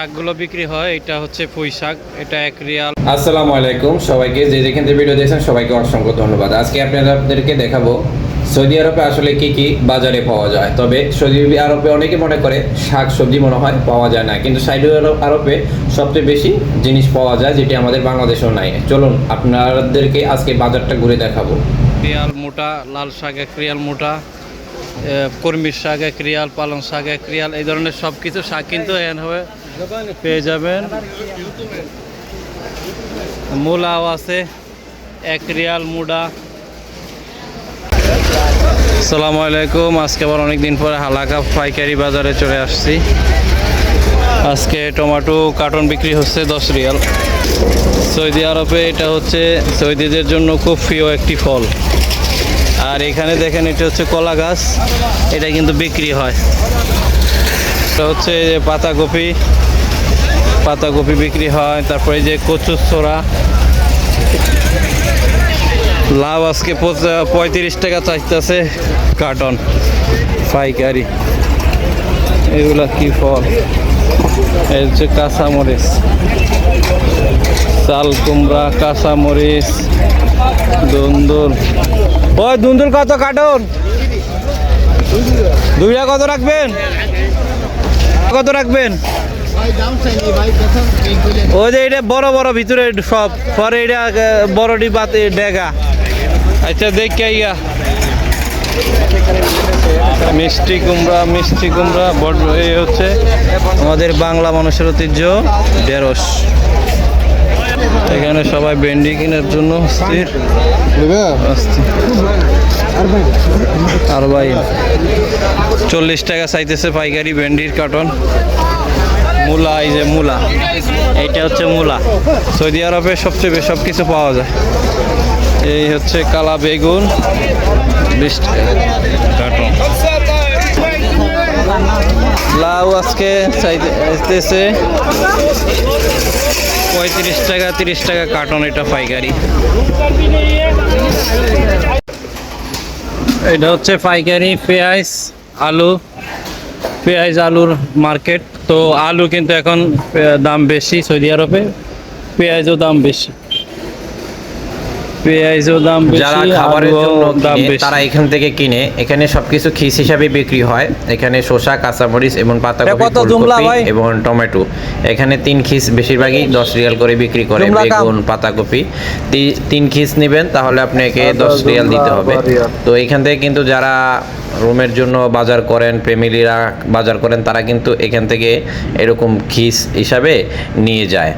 শাকগুলো বিক্রি হয় এটা হচ্ছে পুঁই শাক এটা এক রিয়াল। আসসালামু আলাইকুম সবাইকে যে যেখান থেকে ভিডিও দেখছেন সবাইকে অসংখ্য ধন্যবাদ। আজকে আপনাদেরকে দেখাবো সৌদি আরবে আসলে কি কি বাজারে পাওয়া যায়। তবে সৌদি আরবে অনেকে মনে করে শাক সবজি মনে হয় পাওয়া যায় না কিন্তু সৌদি আরব- সবচেয়ে বেশি জিনিস পাওয়া যায় যেটি আমাদের বাংলাদেশেও নাই। চলুন আপনাদেরকে আজকে বাজারটা ঘুরে দেখাবো। রিয়াল মোটা লাল শাক এক রিয়াল মোটা কর্মীর শাক এক রিয়াল পালং শাক এক রিয়াল এই ধরনের সব কিছু শাক কিন্তু হবে। পেয়ে যাবেন। মূলাও আছে, এক রিয়াল মুডা। আসসালামু আলাইকুম, আজকে আবার অনেক দিন পরে হালাকা পাইকারি বাজারে চলে আসছি। আজকে টমেটো কার্টন বিক্রি হচ্ছে দশ রিয়াল। সৌদি আরবে এটা হচ্ছে সৌদিদের জন্য খুব প্রিয় একটি ফল। আর এখানে দেখেন এটা হচ্ছে কলা গাছ, এটা কিন্তু বিক্রি হয়। এটা হচ্ছে পাতাকপি। পাতাকপি বিক্রি হয়, তারপরে যে কচুর ছোড়া লাভ আজকে পঁয়ত্রিশ টাকা চাইতেছে, কার্টন, পাইকারি। এগুলা কি ফল? এই হচ্ছে কাঁচামরিচ। চাল, কুমড়া, কাঁচামরিচ, দুন্দুল। ওই দুন্দুল কত কার্টন? দুইটা কত রাখবেন? কত রাখবেন? ওই যে এটা বড় বড় ভিতরে সব পরে এটা বড় ডিবাতে ডেগা। আচ্ছা দেখ ইয়া মিষ্টি কুমড়া মিষ্টি কুমড়া বড় এই হচ্ছে। আমাদের বাংলা মানুষের ঐতিহ্য ঢেঁড়স। এখানে সবাই ভেন্ডি কেনার জন্য স্থির অস্থির। আর ভাই চল্লিশ টাকা চাইতেছে পাইকারি ভেন্ডির কার্টন। মূলা, এই যে মূলা। এইটা হচ্ছে মূলা। সৌদি আরবে সবচেয়ে সব কিছু পাওয়া যায়। এই হচ্ছে কালা বেগুন, বিশ লাউ আজকে চাইতেছে পঁয়ত্রিশ টাকা, তিরিশ টাকা কার্টন এটা পাইকারি। এটা হচ্ছে পাইকারি, পেঁয়াজ, আলু। পেঁয়াজ আলুর মার্কেট তো আলু কিন্তু এখন দাম বেশি সৌদি আরবে পেঁয়াজও দাম বেশি। পেঁয়াজও দাম বেশি যারা খাবারের জন্য দাম তারা এখান থেকে কিনে এখানে সবকিছু খিস হিসাবে বিক্রি হয়। এখানে শসা কাঁচামরিচ এবং পাতাকপি কত জুমলা ভাই? এবং টমেটো। এখানে তিন খিস বেশিরভাগই দশ রিয়াল করে বিক্রি করে বেগুন পাতাকপি। তিন খিস নেবেন তাহলে আপনাকে দশ রিয়াল দিতে হবে। তো এখান থেকে কিন্তু যারা রুমের জন্য বাজার করেন ফ্যামিলিরা বাজার করেন তারা কিন্তু এখান থেকে এরকম খিস হিসাবে নিয়ে যায়।